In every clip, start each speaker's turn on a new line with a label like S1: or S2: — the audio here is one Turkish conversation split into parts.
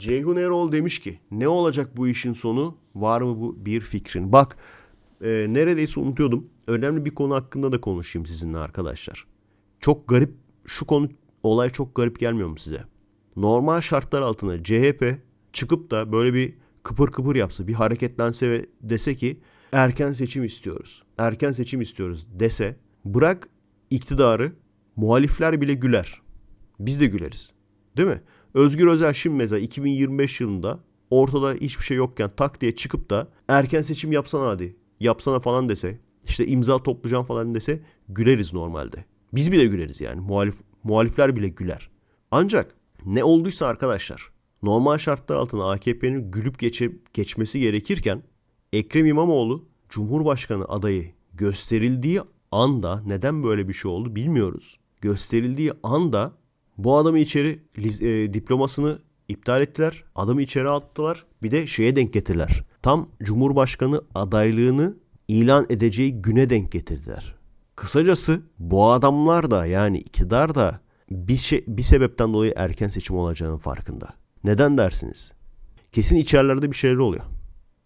S1: Ceyhun Erol demiş ki ne olacak bu işin sonu? Var mı bu bir fikrin? Bak e, neredeyse unutuyordum. Önemli bir konu hakkında da konuşayım sizinle arkadaşlar. Çok garip şu konu olay çok garip gelmiyor mu size? Normal şartlar altında CHP çıkıp da böyle bir kıpır kıpır yapsa, bir hareketlense ve dese ki erken seçim istiyoruz. Erken seçim istiyoruz dese bırak iktidarı muhalifler bile güler. Biz de güleriz. Değil mi? Özgür Özel şimdi mesela 2025 yılında ortada hiçbir şey yokken tak diye çıkıp da erken seçim yapsana hadi. Yapsana falan dese. işte imza toplayacağım falan dese güleriz normalde. Biz bile güleriz yani. Muhalif, muhalifler bile güler. Ancak ne olduysa arkadaşlar normal şartlar altında AKP'nin gülüp geçe, geçmesi gerekirken Ekrem İmamoğlu Cumhurbaşkanı adayı gösterildiği anda neden böyle bir şey oldu bilmiyoruz. Gösterildiği anda bu adamı içeri e, diplomasını iptal ettiler. Adamı içeri attılar. Bir de şeye denk getirdiler. Tam Cumhurbaşkanı adaylığını ilan edeceği güne denk getirdiler. Kısacası bu adamlar da yani iktidar da bir, şey, bir sebepten dolayı erken seçim olacağının farkında. Neden dersiniz? Kesin içerilerde bir şeyler oluyor.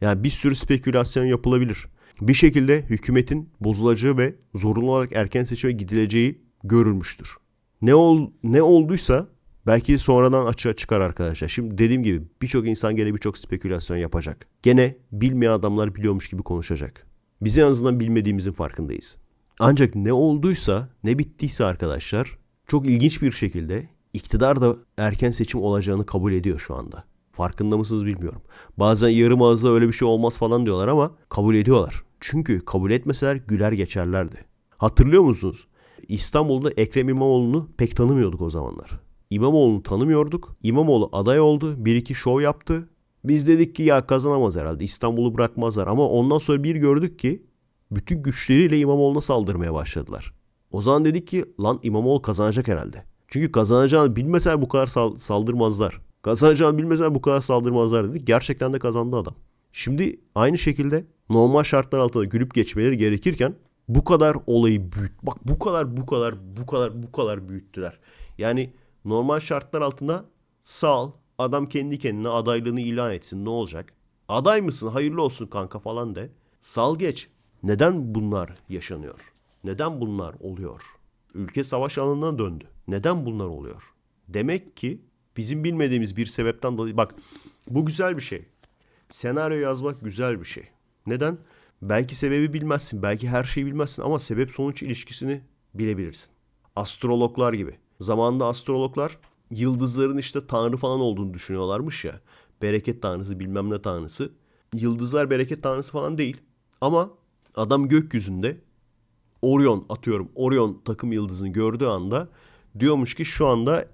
S1: Yani bir sürü spekülasyon yapılabilir. Bir şekilde hükümetin bozulacağı ve zorunlu olarak erken seçime gidileceği görülmüştür. Ne ol ne olduysa belki sonradan açığa çıkar arkadaşlar. Şimdi dediğim gibi birçok insan gene birçok spekülasyon yapacak. Gene bilmeyen adamlar biliyormuş gibi konuşacak. Biz en azından bilmediğimizin farkındayız. Ancak ne olduysa, ne bittiyse arkadaşlar çok ilginç bir şekilde iktidar da erken seçim olacağını kabul ediyor şu anda. Farkında mısınız bilmiyorum. Bazen yarım ağızda öyle bir şey olmaz falan diyorlar ama kabul ediyorlar. Çünkü kabul etmeseler güler geçerlerdi. Hatırlıyor musunuz? İstanbul'da Ekrem İmamoğlu'nu pek tanımıyorduk o zamanlar. İmamoğlu'nu tanımıyorduk. İmamoğlu aday oldu. Bir iki şov yaptı. Biz dedik ki ya kazanamaz herhalde. İstanbul'u bırakmazlar. Ama ondan sonra bir gördük ki bütün güçleriyle İmamoğlu'na saldırmaya başladılar. O zaman dedik ki lan İmamoğlu kazanacak herhalde. Çünkü kazanacağını bilmeseler bu kadar sal- saldırmazlar. Kazanacağını bilmeseler bu kadar saldırmazlar dedik. Gerçekten de kazandı adam. Şimdi aynı şekilde normal şartlar altında gülüp geçmeleri gerekirken bu kadar olayı büyüt. Bak bu kadar bu kadar bu kadar bu kadar büyüttüler. Yani normal şartlar altında sal adam kendi kendine adaylığını ilan etsin ne olacak? Aday mısın hayırlı olsun kanka falan de. Sal geç. Neden bunlar yaşanıyor? Neden bunlar oluyor? Ülke savaş alanına döndü. Neden bunlar oluyor? Demek ki bizim bilmediğimiz bir sebepten dolayı bak bu güzel bir şey. Senaryo yazmak güzel bir şey. Neden? Belki sebebi bilmezsin, belki her şeyi bilmezsin ama sebep sonuç ilişkisini bilebilirsin. Astrologlar gibi. Zamanında astrologlar yıldızların işte tanrı falan olduğunu düşünüyorlarmış ya. Bereket tanrısı bilmem ne tanrısı. Yıldızlar bereket tanrısı falan değil. Ama adam gökyüzünde Orion atıyorum Orion takım yıldızını gördüğü anda diyormuş ki şu anda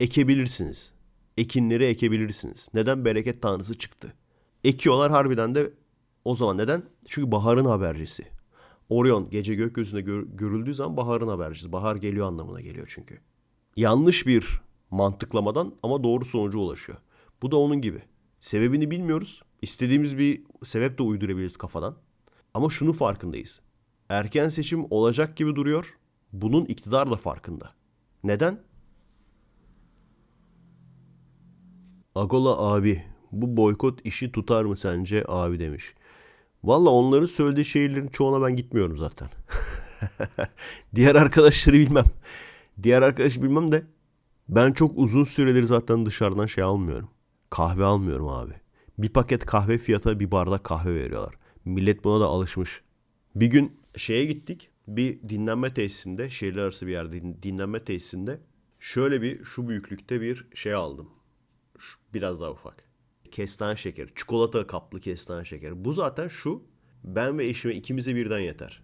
S1: ekebilirsiniz. Ekinleri ekebilirsiniz. Neden? Bereket tanrısı çıktı. Ekiyorlar harbiden de o zaman neden? Çünkü baharın habercisi. Orion gece gökyüzünde gör, görüldüğü zaman baharın habercisi. Bahar geliyor anlamına geliyor çünkü. Yanlış bir mantıklamadan ama doğru sonuca ulaşıyor. Bu da onun gibi. Sebebini bilmiyoruz. İstediğimiz bir sebep de uydurabiliriz kafadan. Ama şunu farkındayız. Erken seçim olacak gibi duruyor. Bunun iktidar da farkında. Neden? Agola abi bu boykot işi tutar mı sence abi demiş. Valla onların söylediği şehirlerin çoğuna ben gitmiyorum zaten. Diğer arkadaşları bilmem. Diğer arkadaş bilmem de ben çok uzun süredir zaten dışarıdan şey almıyorum. Kahve almıyorum abi. Bir paket kahve fiyatına bir bardak kahve veriyorlar. Millet buna da alışmış. Bir gün şeye gittik. Bir dinlenme tesisinde, şehirler arası bir yerde dinlenme tesisinde şöyle bir şu büyüklükte bir şey aldım. Şu, biraz daha ufak kestane şekeri. Çikolata kaplı kestane şekeri. Bu zaten şu. Ben ve eşime ikimize birden yeter.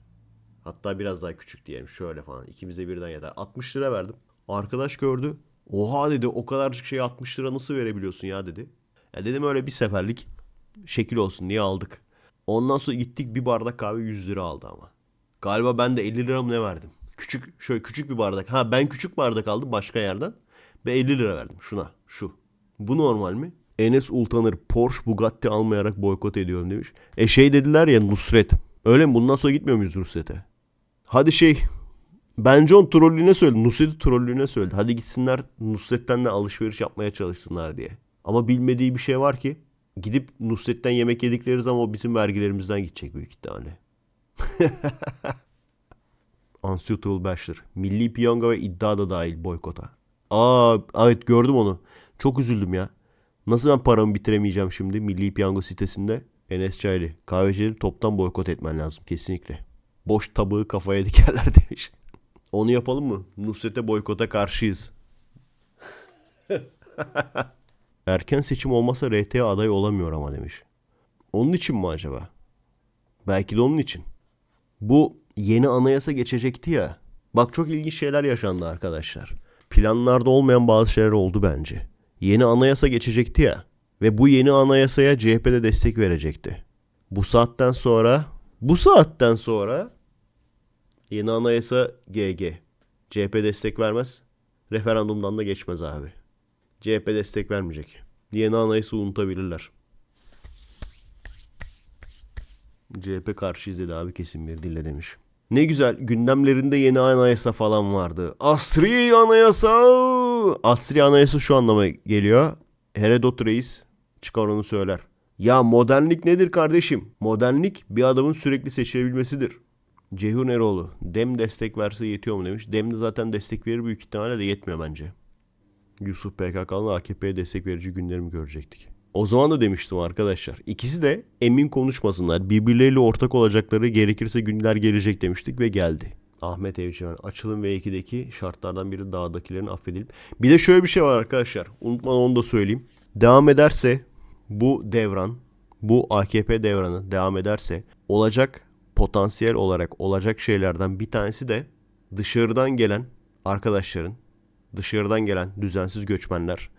S1: Hatta biraz daha küçük diyelim. Şöyle falan. ikimize birden yeter. 60 lira verdim. Arkadaş gördü. Oha dedi o kadarcık şey 60 lira nasıl verebiliyorsun ya dedi. Ya dedim öyle bir seferlik şekil olsun diye aldık. Ondan sonra gittik bir bardak kahve 100 lira aldı ama. Galiba ben de 50 lira mı ne verdim? Küçük şöyle küçük bir bardak. Ha ben küçük bardak aldım başka yerden. Ve 50 lira verdim şuna şu. Bu normal mi? Enes Ultanır Porsche Bugatti almayarak boykot ediyorum demiş. E şey dediler ya Nusret. Öyle mi? Bundan sonra gitmiyor muyuz Nusret'e? Hadi şey Bence on trollüğüne söyledi. Nusret'i trollüğüne söyledi. Hadi gitsinler Nusret'ten de alışveriş yapmaya çalışsınlar diye. Ama bilmediği bir şey var ki gidip Nusret'ten yemek yedikleri zaman o bizim vergilerimizden gidecek büyük ihtimalle. Unsuitable Bachelor. Milli piyango ve iddia da dahil boykota. Aa evet gördüm onu. Çok üzüldüm ya. Nasıl ben paramı bitiremeyeceğim şimdi Milli Piyango sitesinde? Enes Çaylı. Kahvecileri toptan boykot etmen lazım kesinlikle. Boş tabağı kafaya dikerler demiş. Onu yapalım mı? Nusret'e boykota karşıyız. Erken seçim olmasa RT aday olamıyor ama demiş. Onun için mi acaba? Belki de onun için. Bu yeni anayasa geçecekti ya. Bak çok ilginç şeyler yaşandı arkadaşlar. Planlarda olmayan bazı şeyler oldu bence. Yeni anayasa geçecekti ya. Ve bu yeni anayasaya CHP'de destek verecekti. Bu saatten sonra bu saatten sonra yeni anayasa GG. CHP destek vermez. Referandumdan da geçmez abi. CHP destek vermeyecek. Yeni anayasa unutabilirler. CHP karşıyız dedi abi kesin bir dille demiş. Ne güzel gündemlerinde yeni anayasa falan vardı. Asri anayasa. Asri anayasa şu anlama geliyor. Herodot reis çıkar onu söyler. Ya modernlik nedir kardeşim? Modernlik bir adamın sürekli seçilebilmesidir. Ceyhun Eroğlu. Dem destek verse yetiyor mu demiş. Dem de zaten destek verir büyük ihtimalle de yetmiyor bence. Yusuf PKK'nın AKP'ye destek verici günlerimi görecektik. O zaman da demiştim arkadaşlar. İkisi de emin konuşmasınlar. Birbirleriyle ortak olacakları gerekirse günler gelecek demiştik ve geldi. Ahmet Evcimen açılım V2'deki şartlardan biri dağdakilerin affedilip. Bir de şöyle bir şey var arkadaşlar. Unutmadan onu da söyleyeyim. Devam ederse bu devran, bu AKP devranı devam ederse olacak potansiyel olarak olacak şeylerden bir tanesi de dışarıdan gelen arkadaşların, dışarıdan gelen düzensiz göçmenler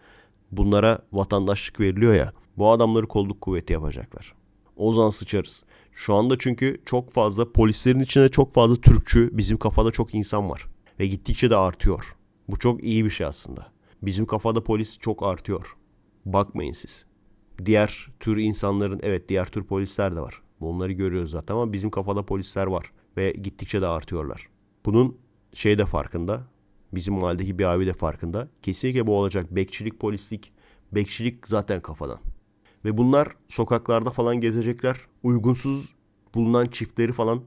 S1: bunlara vatandaşlık veriliyor ya. Bu adamları kolluk kuvveti yapacaklar. O zaman sıçarız. Şu anda çünkü çok fazla polislerin içinde çok fazla Türkçü, bizim kafada çok insan var. Ve gittikçe de artıyor. Bu çok iyi bir şey aslında. Bizim kafada polis çok artıyor. Bakmayın siz. Diğer tür insanların, evet diğer tür polisler de var. Bunları görüyoruz zaten ama bizim kafada polisler var. Ve gittikçe de artıyorlar. Bunun şey de farkında. Bizim mahalledeki bir abi de farkında. Kesinlikle bu olacak. Bekçilik, polislik, bekçilik zaten kafadan. Ve bunlar sokaklarda falan gezecekler. Uygunsuz bulunan çiftleri falan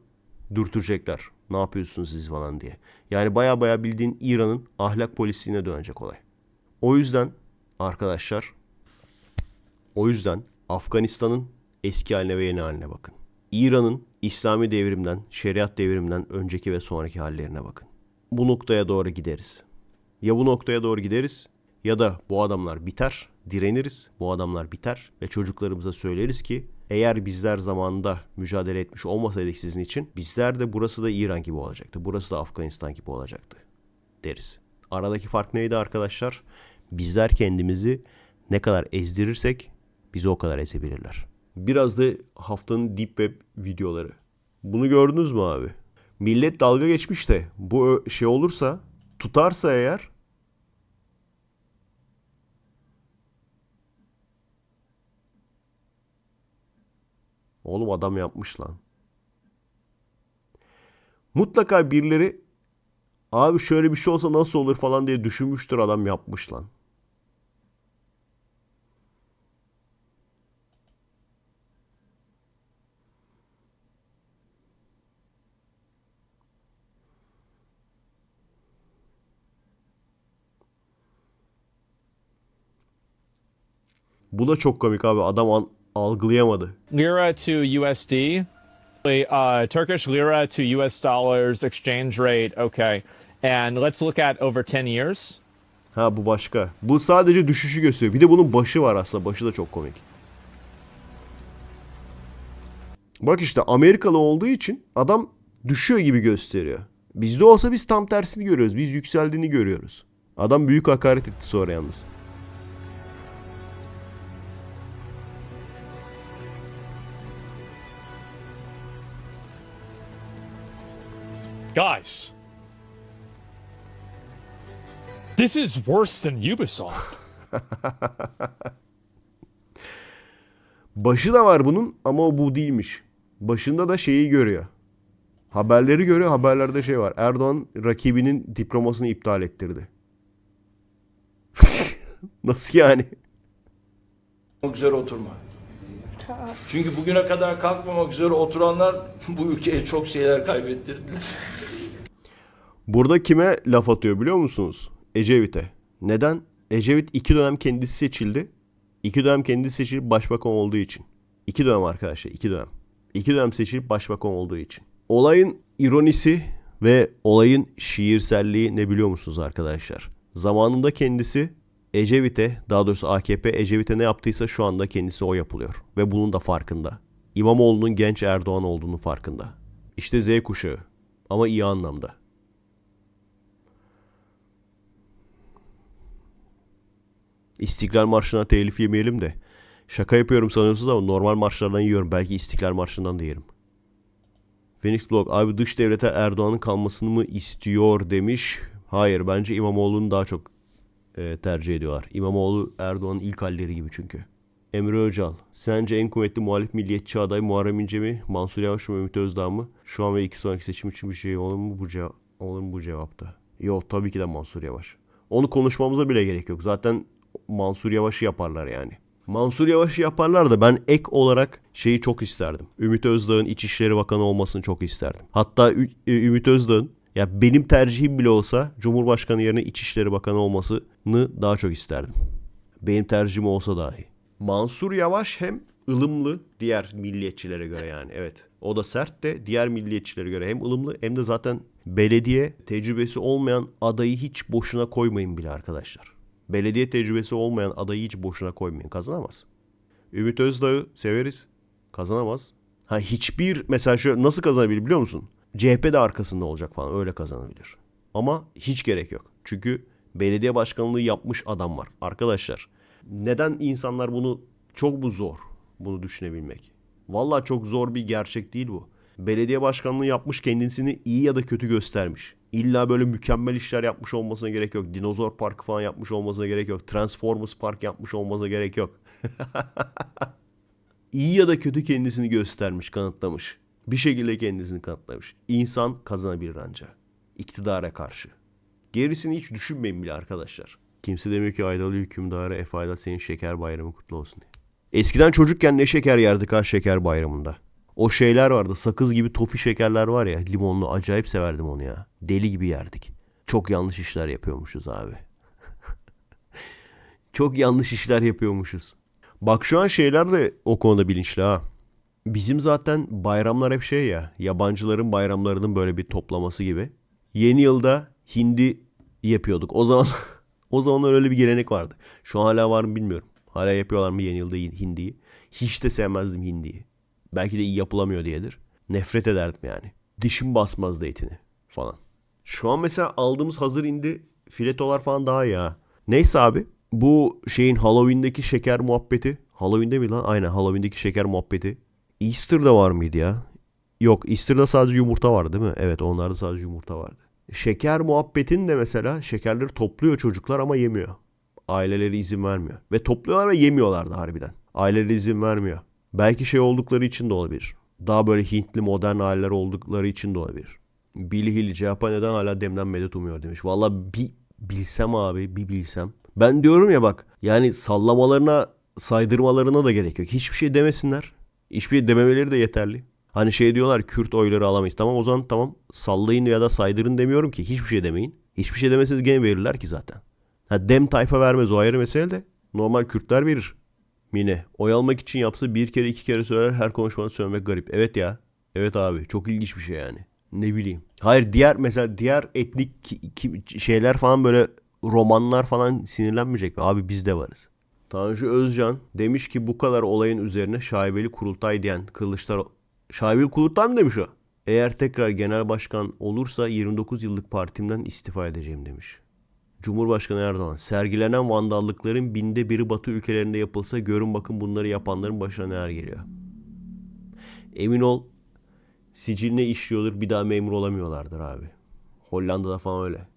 S1: dürtecekler. Ne yapıyorsunuz siz falan diye. Yani baya baya bildiğin İran'ın ahlak polisliğine dönecek olay. O yüzden arkadaşlar o yüzden Afganistan'ın eski haline ve yeni haline bakın. İran'ın İslami devrimden, şeriat devriminden önceki ve sonraki hallerine bakın. Bu noktaya doğru gideriz. Ya bu noktaya doğru gideriz ya da bu adamlar biter, direniriz, bu adamlar biter ve çocuklarımıza söyleriz ki eğer bizler zamanında mücadele etmiş olmasaydık sizin için bizler de burası da İran gibi olacaktı. Burası da Afganistan gibi olacaktı deriz. Aradaki fark neydi arkadaşlar? Bizler kendimizi ne kadar ezdirirsek bizi o kadar ezebilirler. Biraz da haftanın deep web videoları. Bunu gördünüz mü abi? Millet dalga geçmiş de bu şey olursa tutarsa eğer Oğlum adam yapmış lan. Mutlaka birileri abi şöyle bir şey olsa nasıl olur falan diye düşünmüştür adam yapmış lan. Bu da çok komik abi. Adam an- algılayamadı.
S2: lira to USD, uh, Turkish lira to US dollars exchange rate. Okay. And let's look at over 10 years.
S1: Ha bu başka. Bu sadece düşüşü gösteriyor. Bir de bunun başı var aslında. Başı da çok komik. Bak işte Amerikalı olduğu için adam düşüyor gibi gösteriyor. Bizde olsa biz tam tersini görüyoruz. Biz yükseldiğini görüyoruz. Adam büyük hakaret etti sonra yalnız.
S2: Guys, this is worse than Ubisoft.
S1: Başı da var bunun ama o bu değilmiş. Başında da şeyi görüyor. Haberleri görüyor. Haberlerde şey var. Erdoğan rakibinin diplomasını iptal ettirdi. Nasıl yani?
S3: üzere oturma. Çünkü bugüne kadar kalkmamak üzere oturanlar bu ülkeye çok şeyler kaybettirdiler.
S1: Burada kime laf atıyor biliyor musunuz? Ecevit'e. Neden? Ecevit iki dönem kendisi seçildi. İki dönem kendisi seçilip başbakan olduğu için. İki dönem arkadaşlar, iki dönem. İki dönem seçilip başbakan olduğu için. Olayın ironisi ve olayın şiirselliği ne biliyor musunuz arkadaşlar? Zamanında kendisi Ecevit'e, daha doğrusu AKP Ecevit'e ne yaptıysa şu anda kendisi o yapılıyor. Ve bunun da farkında. İmamoğlu'nun genç Erdoğan olduğunu farkında. İşte Z kuşağı. Ama iyi anlamda. İstiklal Marşı'na telif yemeyelim de. Şaka yapıyorum sanıyorsunuz ama normal marşlardan yiyorum. Belki İstiklal Marşı'ndan da yerim. Phoenix Blog abi dış devlete Erdoğan'ın kalmasını mı istiyor demiş. Hayır bence İmamoğlu'nu daha çok e, tercih ediyorlar. İmamoğlu Erdoğan'ın ilk halleri gibi çünkü. Emre Öcal. Sence en kuvvetli muhalif milliyetçi aday Muharrem İnce mi? Mansur Yavaş mı? Ümit Özdağ mı? Şu an ve iki sonraki seçim için bir şey olur mu bu, cevap, olur mu bu cevapta? Yok tabii ki de Mansur Yavaş. Onu konuşmamıza bile gerek yok. Zaten Mansur Yavaş'ı yaparlar yani. Mansur Yavaş'ı yaparlar da ben ek olarak şeyi çok isterdim. Ümit Özdağ'ın İçişleri Bakanı olmasını çok isterdim. Hatta Ümit Özdağ'ın ya benim tercihim bile olsa Cumhurbaşkanı yerine İçişleri Bakanı olmasını daha çok isterdim. Benim tercihim olsa dahi. Mansur Yavaş hem ılımlı diğer milliyetçilere göre yani evet. O da sert de diğer milliyetçilere göre hem ılımlı hem de zaten belediye tecrübesi olmayan adayı hiç boşuna koymayın bile arkadaşlar. Belediye tecrübesi olmayan adayı hiç boşuna koymayın. Kazanamaz. Ümit Özdağ'ı severiz. Kazanamaz. Ha hiçbir mesela şu nasıl kazanabilir biliyor musun? CHP de arkasında olacak falan öyle kazanabilir. Ama hiç gerek yok. Çünkü belediye başkanlığı yapmış adam var. Arkadaşlar neden insanlar bunu çok bu zor bunu düşünebilmek? Vallahi çok zor bir gerçek değil bu. Belediye başkanlığı yapmış kendisini iyi ya da kötü göstermiş. İlla böyle mükemmel işler yapmış olmasına gerek yok. Dinozor Park falan yapmış olmasına gerek yok. Transformers Park yapmış olmasına gerek yok. iyi ya da kötü kendisini göstermiş, kanıtlamış. Bir şekilde kendisini kanıtlamış. İnsan kazanabilir anca. İktidara karşı. Gerisini hiç düşünmeyin bile arkadaşlar. Kimse demiyor ki Aydalı hükümdarı Efe Aydat senin şeker bayramı kutlu olsun diye. Eskiden çocukken ne şeker yerdik ha şeker bayramında. O şeyler vardı sakız gibi tofi şekerler var ya limonlu acayip severdim onu ya. Deli gibi yerdik. Çok yanlış işler yapıyormuşuz abi. Çok yanlış işler yapıyormuşuz. Bak şu an şeyler de o konuda bilinçli ha. Bizim zaten bayramlar hep şey ya. Yabancıların bayramlarının böyle bir toplaması gibi. Yeni yılda hindi yapıyorduk. O zaman o zamanlar öyle bir gelenek vardı. Şu an hala var mı bilmiyorum. Hala yapıyorlar mı yeni yılda hindiyi? Hiç de sevmezdim hindiyi. Belki de iyi yapılamıyor diyedir. Nefret ederdim yani. Dişim basmazdı etini falan. Şu an mesela aldığımız hazır hindi filetolar falan daha ha. Neyse abi bu şeyin Halloween'deki şeker muhabbeti. Halloween'de mi lan? Aynen Halloween'deki şeker muhabbeti. Easter'da var mıydı ya? Yok Easter'da sadece yumurta vardı değil mi? Evet onlarda sadece yumurta vardı. Şeker muhabbetin de mesela şekerleri topluyor çocuklar ama yemiyor. Aileleri izin vermiyor. Ve topluyorlar ve yemiyorlar da harbiden. Aileleri izin vermiyor. Belki şey oldukları için de olabilir. Daha böyle Hintli modern aileler oldukları için de olabilir. Billy Hill CHP neden hala demden medet umuyor demiş. Valla bir bilsem abi bir bilsem. Ben diyorum ya bak yani sallamalarına saydırmalarına da gerek yok. Hiçbir şey demesinler. Hiçbir dememeleri de yeterli. Hani şey diyorlar Kürt oyları alamayız. Tamam o zaman tamam sallayın ya da saydırın demiyorum ki. Hiçbir şey demeyin. Hiçbir şey demeseniz gene verirler ki zaten. Ha dem tayfa vermez o ayrı mesele de. Normal Kürtler verir. Mine. Oy almak için yapsa bir kere iki kere söyler her konuşmanı söylemek garip. Evet ya. Evet abi çok ilginç bir şey yani. Ne bileyim. Hayır diğer mesela diğer etnik ki- ki- şeyler falan böyle romanlar falan sinirlenmeyecek mi? Abi biz de varız. Tanju Özcan demiş ki bu kadar olayın üzerine şaibeli kurultay diyen Kılıçlar... Şaibeli kurultay mı demiş o? Eğer tekrar genel başkan olursa 29 yıllık partimden istifa edeceğim demiş. Cumhurbaşkanı Erdoğan sergilenen vandallıkların binde biri batı ülkelerinde yapılsa görün bakın bunları yapanların başına neler geliyor. Emin ol siciline işliyordur bir daha memur olamıyorlardır abi. Hollanda'da falan öyle.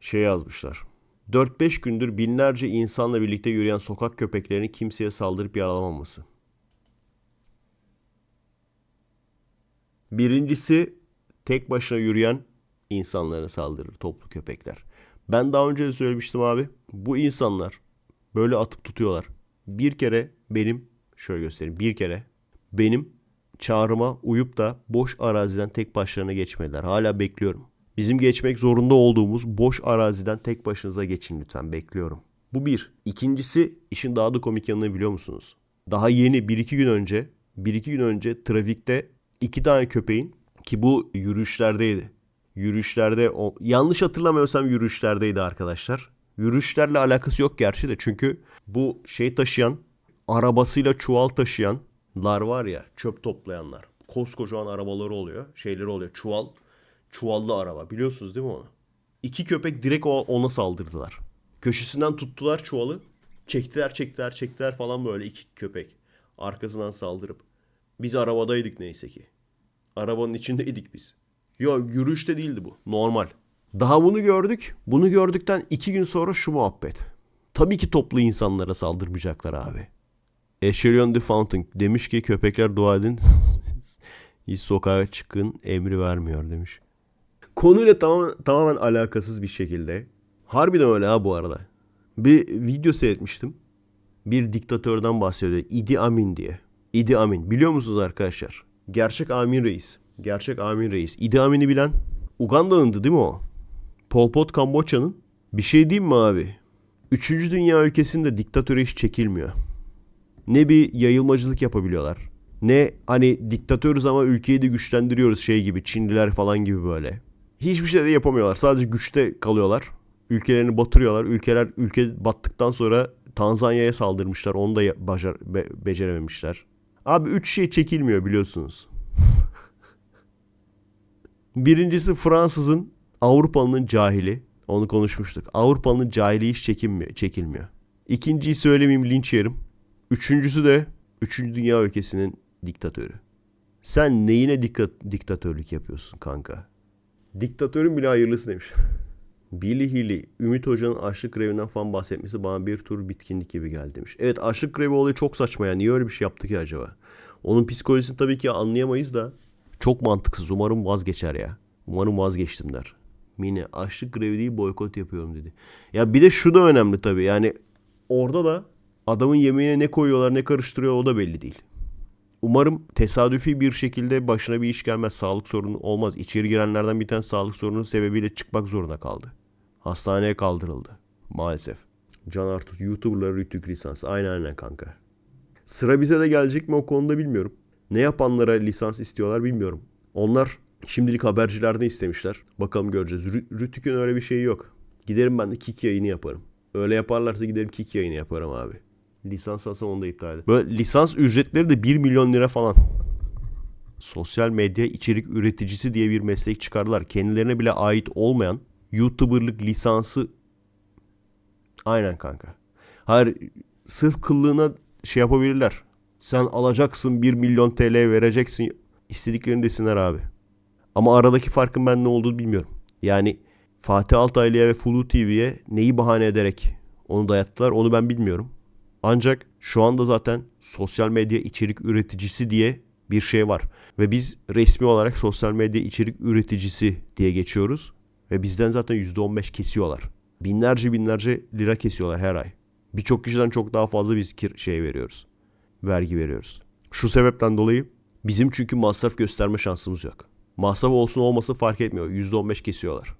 S1: Şey yazmışlar. 4-5 gündür binlerce insanla birlikte yürüyen sokak köpeklerinin kimseye saldırıp yaralamaması. Birincisi tek başına yürüyen insanlara saldırır toplu köpekler. Ben daha önce de söylemiştim abi. Bu insanlar böyle atıp tutuyorlar. Bir kere benim şöyle göstereyim bir kere benim çağrıma uyup da boş araziden tek başlarına geçmediler. Hala bekliyorum. Bizim geçmek zorunda olduğumuz boş araziden tek başınıza geçin lütfen bekliyorum. Bu bir. İkincisi işin daha da komik yanını biliyor musunuz? Daha yeni 1-2 gün önce 1-2 gün önce trafikte iki tane köpeğin ki bu yürüyüşlerdeydi. Yürüyüşlerde o, yanlış hatırlamıyorsam yürüyüşlerdeydi arkadaşlar. Yürüyüşlerle alakası yok gerçi de çünkü bu şey taşıyan arabasıyla çuval taşıyanlar var ya çöp toplayanlar. Koskocaman arabaları oluyor. Şeyleri oluyor. Çuval çuvallı araba. Biliyorsunuz değil mi onu? İki köpek direkt ona saldırdılar. Köşesinden tuttular çuvalı. Çektiler çektiler çektiler falan böyle iki köpek. Arkasından saldırıp. Biz arabadaydık neyse ki. Arabanın içindeydik biz. Yo yürüyüşte değildi bu. Normal. Daha bunu gördük. Bunu gördükten iki gün sonra şu muhabbet. Tabii ki toplu insanlara saldırmayacaklar abi. Echelion de Fountain demiş ki köpekler dua edin. Hiç sokağa çıkın emri vermiyor demiş. Konuyla tamamen, tamamen alakasız bir şekilde. Harbiden öyle ha bu arada. Bir video seyretmiştim. Bir diktatörden bahsediyor. Idi Amin diye. Idi Amin. Biliyor musunuz arkadaşlar? Gerçek Amin Reis. Gerçek Amin Reis. Idi Amin'i bilen Uganda'nındı değil mi o? Pol Pot Kamboçya'nın. Bir şey diyeyim mi abi? Üçüncü dünya ülkesinde diktatöre hiç çekilmiyor. Ne bir yayılmacılık yapabiliyorlar. Ne hani diktatörüz ama ülkeyi de güçlendiriyoruz şey gibi Çinliler falan gibi böyle. Hiçbir şey de yapamıyorlar. Sadece güçte kalıyorlar. Ülkelerini batırıyorlar. Ülkeler ülke battıktan sonra Tanzanya'ya saldırmışlar. Onu da bacar, be- becerememişler. Abi üç şey çekilmiyor biliyorsunuz. Birincisi Fransızın Avrupalı'nın cahili. Onu konuşmuştuk. Avrupa'nın cahili hiç çekinmiyor, çekilmiyor. İkinciyi söylemeyeyim linç yerim. Üçüncüsü de Üçüncü Dünya ülkesinin diktatörü. Sen neyine dikkat, diktatörlük yapıyorsun kanka? Diktatörün bile hayırlısı demiş. Billy Hilly, Ümit Hoca'nın açlık grevinden falan bahsetmesi bana bir tur bitkinlik gibi geldi demiş. Evet açlık grevi olayı çok saçma ya. Niye öyle bir şey yaptı ki acaba? Onun psikolojisini tabii ki anlayamayız da çok mantıksız. Umarım vazgeçer ya. Umarım vazgeçtim der. Mine açlık grevi değil boykot yapıyorum dedi. Ya bir de şu da önemli tabii. Yani orada da adamın yemeğine ne koyuyorlar ne karıştırıyor o da belli değil. Umarım tesadüfi bir şekilde başına bir iş gelmez. Sağlık sorunu olmaz. İçeri girenlerden bir tane sağlık sorunu sebebiyle çıkmak zorunda kaldı. Hastaneye kaldırıldı. Maalesef. Can Artus YouTuber'ları rütük lisans. Aynen aynen kanka. Sıra bize de gelecek mi o konuda bilmiyorum. Ne yapanlara lisans istiyorlar bilmiyorum. Onlar şimdilik habercilerden istemişler. Bakalım göreceğiz. Rü- Rütük'ün öyle bir şeyi yok. Giderim ben de kick yayını yaparım. Öyle yaparlarsa giderim kick yayını yaparım abi. Lisans alsam onu da iptal ederim. Böyle lisans ücretleri de 1 milyon lira falan. Sosyal medya içerik üreticisi diye bir meslek çıkardılar. Kendilerine bile ait olmayan YouTuber'lık lisansı Aynen kanka. Hayır sırf kıllığına şey yapabilirler. Sen alacaksın 1 milyon TL vereceksin. İstediklerini desinler abi. Ama aradaki farkın ben ne olduğunu bilmiyorum. Yani Fatih Altaylı'ya ve Fulu TV'ye neyi bahane ederek onu dayattılar onu ben bilmiyorum. Ancak şu anda zaten sosyal medya içerik üreticisi diye bir şey var. Ve biz resmi olarak sosyal medya içerik üreticisi diye geçiyoruz. Ve bizden zaten %15 kesiyorlar. Binlerce binlerce lira kesiyorlar her ay. Birçok kişiden çok daha fazla biz kir- şey veriyoruz. Vergi veriyoruz. Şu sebepten dolayı bizim çünkü masraf gösterme şansımız yok. Masraf olsun olmasın fark etmiyor. %15 kesiyorlar.